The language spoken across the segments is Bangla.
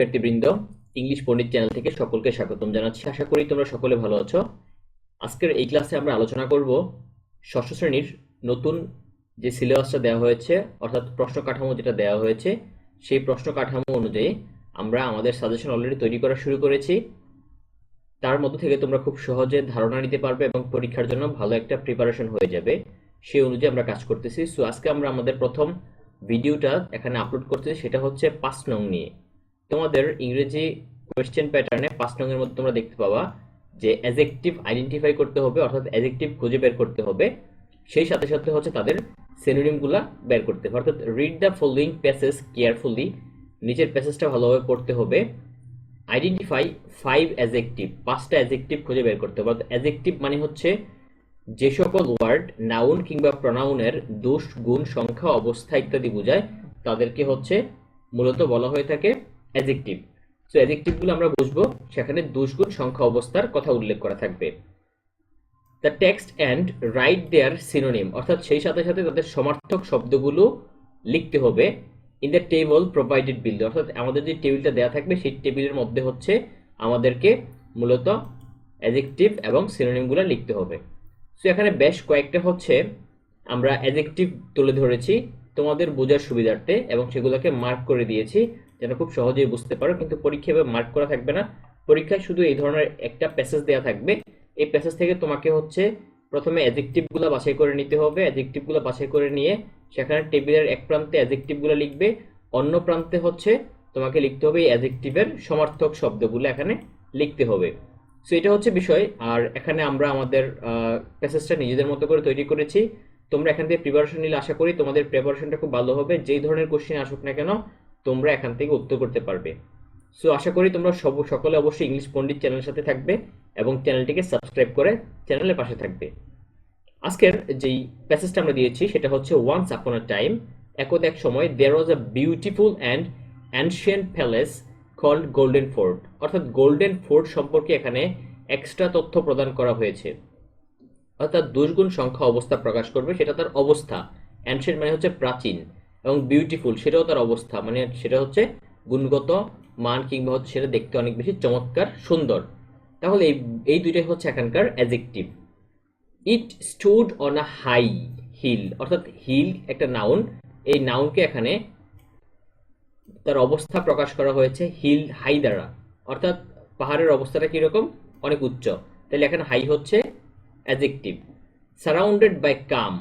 শিক্ষার্থীবৃন্দ, ইংলিশ পণ্ডিত চ্যানেল থেকে সকলকে স্বাগতম জানাচ্ছি। আশা করি তোমরা সকলে ভালো আছো। আজকের এই ক্লাসে আমরা আলোচনা করব ষষ্ঠ শ্রেণির নতুন যে সিলেবাসটা দেওয়া হয়েছে, অর্থাৎ প্রশ্ন কাঠামো যেটা দেওয়া হয়েছে, সেই প্রশ্ন কাঠামো অনুযায়ী আমরা আমাদের সাজেশন অলরেডি তৈরি করা শুরু করেছি। তার মধ্যে থেকে তোমরা খুব সহজে ধারণা নিতে পারবে এবং পরীক্ষার জন্য ভালো একটা প্রিপারেশন হয়ে যাবে। সেই অনুযায়ী আমরা কাজ করতেছি। সো আজকে আমরা আমাদের প্রথম ভিডিওটা এখানে আপলোড করতেছি, সেটা হচ্ছে পাঁচ নং নিয়ে। তোমাদের ইংরেজি কোয়েশ্চেন প্যাটার্নে পাঁচ নং এর মধ্যে তোমরা দেখতে পাবা যে অ্যাজেক্টিভ আইডেন্টিফাই করতে হবে, অর্থাৎ অ্যাজেক্টিভ খুঁজে বের করতে হবে। সেই সাথে সাথে হচ্ছে তাদের সিনোনিমগুলা বের করতে হবে। অর্থাৎ read the following passage carefully নিচের প্যাসেজটা ভালোভাবে পড়তে হবে। আইডেন্টিফাই ফাইভ অ্যাজেক্টিভ পাঁচটা অ্যাজেক্টিভ খুঁজে বের করতে হবে। অর্থাৎ অ্যাজেক্টিভ মানে হচ্ছে যে সকল ওয়ার্ড নাউন কিংবা প্রনাউনের দোষ, গুণ, সংখ্যা, অবস্থা ইত্যাদি বোঝায়। তাদেরকে হচ্ছে মূলত বলা হয়ে থাকে অ্যাজেক্টিভ সো অ্যাজেক্টিভগুলো আমরা বুঝব, সেখানে দোষ গুণ সংখ্যা অবস্থার কথা উল্লেখ করা থাকবে। The text and write their synonym অর্থাৎ সেই সাথে সাথে তাদের সমার্থক শব্দগুলো লিখতে হবে in the table provided below অর্থাৎ আমাদের যে টেবিলটা দেওয়া থাকবে, সেই টেবিলের মধ্যে হচ্ছে আমাদেরকে মূলত অ্যাজেক্টিভ এবং সিনোনিমগুলো লিখতে হবে। সো এখানে বেশ কয়েকটা হচ্ছে, আমরা অ্যাজেক্টিভ তুলে ধরেছি, তোমাদের বোঝার সুবিধার্থে, এবং সেগুলোকে মার্ক করে দিয়েছি। যেন খুব সহজেই বুঝতে পারো, কিন্তু পরীক্ষা মার্ক করা থাকবে না। পরীক্ষায় শুধু এই ধরনের একটা প্যাসেজ দেওয়া থাকবে। এই প্যাসেজ থেকে তোমাকে হচ্ছে প্রথমে অ্যাজেক্টিভগুলো বাছাই করে নিতে হবে। অ্যাজেক্টিভগুলো বাছাই করে নিয়ে সেখানে টেবিলের এক প্রান্তে অ্যাজেক্টিভগুলো লিখবে। অন্য প্রান্তে হচ্ছে তোমাকে লিখতে হবে এই অ্যাজেক্টিভের সমার্থক শব্দগুলো এখানে লিখতে হবে। সো এটা হচ্ছে বিষয়। আর এখানে আমরা আমাদের প্যাসেজটা নিজেদের মতো করে তৈরি করেছি। তোমরা এখান থেকে প্রিপারেশন নিলে আশা করি তোমাদের প্রিপারেশনটা খুব ভালো হবে। যেই ধরনের কোশ্চেন আসুক না কেন তোমরা এখান থেকে উত্তর করতে পারবে। সো আশা করি তোমরা সব, সকলে অবশ্যই ইংলিশ পণ্ডিত চ্যানেলের সাথে থাকবে এবং চ্যানেলটিকে সাবস্ক্রাইব করে চ্যানেলের পাশে থাকবে। আজকের যেই প্যাসেজটা আমরা দিয়েছি, সেটা হচ্ছে ওয়ান্স আপন আ টাইম একদ এক সময় there was a beautiful and ancient palace called golden fort অর্থাৎ গোল্ডেন ফোর্ট সম্পর্কে এখানে এক্সট্রা তথ্য প্রদান করা হয়েছে। অর্থাৎ দুষ্গুণ সংখ্যা অবস্থা প্রকাশ করবে, সেটা তার অবস্থা। অ্যানশিয়েন্ট মানে হচ্ছে প্রাচীন। এবং বিউটিফুল সেটাও তার অবস্থা। মানে সেটা হচ্ছে গুণগত মান কিংবা হচ্ছে সেটা দেখতে অনেক বেশি চমৎকার, সুন্দর। তাহলে এই এই দুইটাই হচ্ছে এখানকার adjective it stood on a high hill অর্থাৎ হিল একটা নাউন এই নাউনকে এখানে তার অবস্থা প্রকাশ করা হয়েছে হিল হাই দ্বারা। অর্থাৎ পাহাড়ের অবস্থাটা কীরকম? অনেক উচ্চ। তাহলে এখানে হাই হচ্ছে অ্যাজেক্টিভ সারাউন্ডেড বাই কাম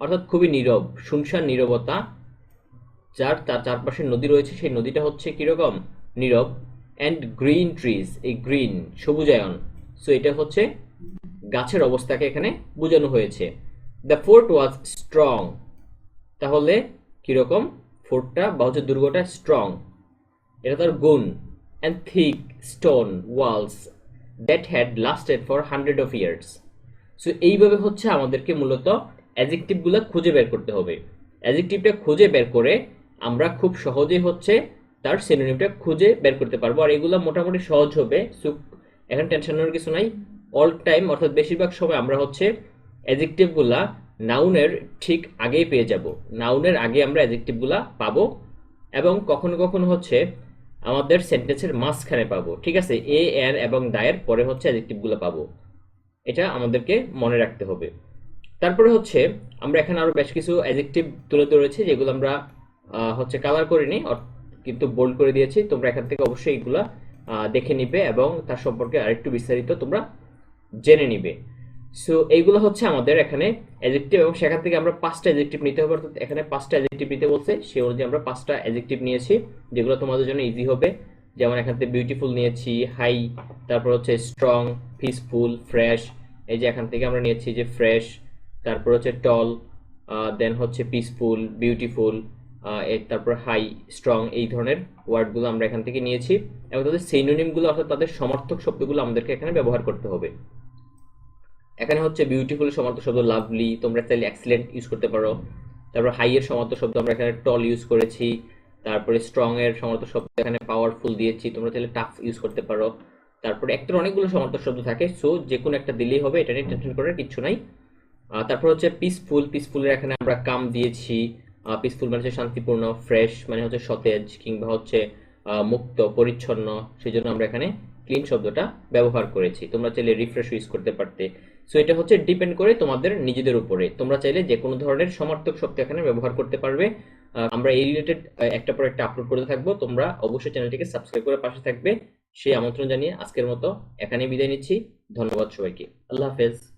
অর্থাৎ খুবই নীরব, শুনশান নীরবতা। যার তার চারপাশে নদী রয়েছে, সেই নদীটা হচ্ছে কীরকম? নীরব অ্যান্ড গ্রিন ট্রিজ এই গ্রিন সবুজায়ন। সো এটা হচ্ছে গাছের অবস্থাকে এখানে বোঝানো হয়েছে। দ্য ফোর্ট ওয়াজ স্ট্রং তাহলে কীরকম? ফোর্টটা বা হচ্ছে দুর্গটা স্ট্রং এটা তার গুণ। And thick stone walls that had lasted for hundred of years so এইভাবে হচ্ছে আমাদেরকে মূলত অ্যাজেক্টিভগুলো খুঁজে বের করতে হবে। অ্যাজেক্টিভটা খুঁজে বের করে আমরা খুব সহজেই হচ্ছে তার সিনোনিমটা খুঁজে বের করতে পারব। আর এগুলো মোটামুটি সহজ হবে। সো এখন টেনশন নেওয়ার কিছু নাই। অল টাইম অর্থাৎ বেশিরভাগ সময় আমরা হচ্ছে অ্যাজেক্টিভগুলা নাউনের ঠিক আগেই পেয়ে যাব। নাউনের আগে আমরা অ্যাজেক্টিভগুলা পাবো এবং কখনো কখনো হচ্ছে আমাদের সেন্টেন্সের মাঝখানে পাবো। ঠিক আছে? এ এর এবং দায়ের পরে হচ্ছে অ্যাজেক্টিভগুলো পাবো। এটা আমাদেরকে মনে রাখতে হবে। তারপরে হচ্ছে আমরা এখানে আরও বেশ কিছু অ্যাজেক্টিভ তুলে ধরেছি, যেগুলো আমরা হচ্ছে কালার করিনি কিন্তু বোল্ড করে দিয়েছি। তোমরা এখান থেকে অবশ্যই এগুলা দেখে নিবে এবং তার সম্পর্কে আরেকটু বিস্তারিত তোমরা জেনে নিবে। সো এইগুলো হচ্ছে আমাদের এখানে অ্যাজেক্টিভ এবং সেখান থেকে আমরা পাঁচটা অ্যাজেক্টিভ নিতে হবে, অর্থাৎ এখানে পাঁচটা অ্যাজেক্টিভ নিতে বলছে। সেই অনুযায়ী আমরা পাঁচটা অ্যাজেক্টিভ নিয়েছি, যেগুলো তোমাদের জন্য ইজি হবে। যেমন এখান থেকে বিউটিফুল নিয়েছি হাই তারপর হচ্ছে স্ট্রং পিসফুল ফ্রেশ এই যে এখান থেকে আমরা নিয়েছি যে ফ্রেশ তারপর হচ্ছে টল দেন হচ্ছে পিসফুল বিউটিফুল তারপর হাই স্ট্রং এই ধরনের ওয়ার্ডগুলো আমরা এখান থেকে নিয়েছি এবং তাদের সেইনোনিমগুলো অর্থাৎ তাদের সমর্থক শব্দগুলো আমাদেরকে এখানে ব্যবহার করতে হবে। এখানে হচ্ছে বিউটিফুল সমার্থক শব্দ লাভলি তোমরা চাইলে এক্সিলেন্ট ইউজ করতে পারো। তারপর হাই এর সমার্থক শব্দ আমরা এখানে টল ইউজ করেছি। তারপরে স্ট্রং এর শব্দ এখানে পাওয়ারফুল দিয়েছি, তোমরা চাইলে টাফ ইউজ করতে পারো। তারপরে একটার অনেকগুলো সমার্থক শব্দ থাকে সো যে কোনো একটা দিলেই হবে, এটা নিয়ে টেনশন করার কিছু নাই। তারপর হচ্ছে পিসফুল পিসফুলের এখানে আমরা কাম দিয়েছি। পিসফুল মানে হচ্ছে শান্তিপূর্ণ ফ্রেশ মানে হচ্ছে সতেজ কিংবা হচ্ছে মুক্ত, পরিচ্ছন্ন সেই জন্য আমরা এখানে ক্লিন শব্দটা ব্যবহার করেছি। তোমরা চাইলে রিফ্রেশ ইউজ করতে পারতে। সো এটা হচ্ছে ডিপেন্ড করে তোমাদের নিজেদের উপরে। তোমরা চাইলে যে কোনো ধরনের সমার্থক শব্দ এখানে ব্যবহার করতে পারবে। আমরা এই রিলেটেড একটা পর একটা আপলোড করতে থাকব। তোমরা অবশ্যই চ্যানেলটিকে সাবস্ক্রাইব করে পাশে থাকবে। সেই আমন্ত্রণ জানিয়ে আজকের মতো এখানে বিদায় নিচ্ছি। ধন্যবাদ সবাইকে। আল্লাহ হাফেজ।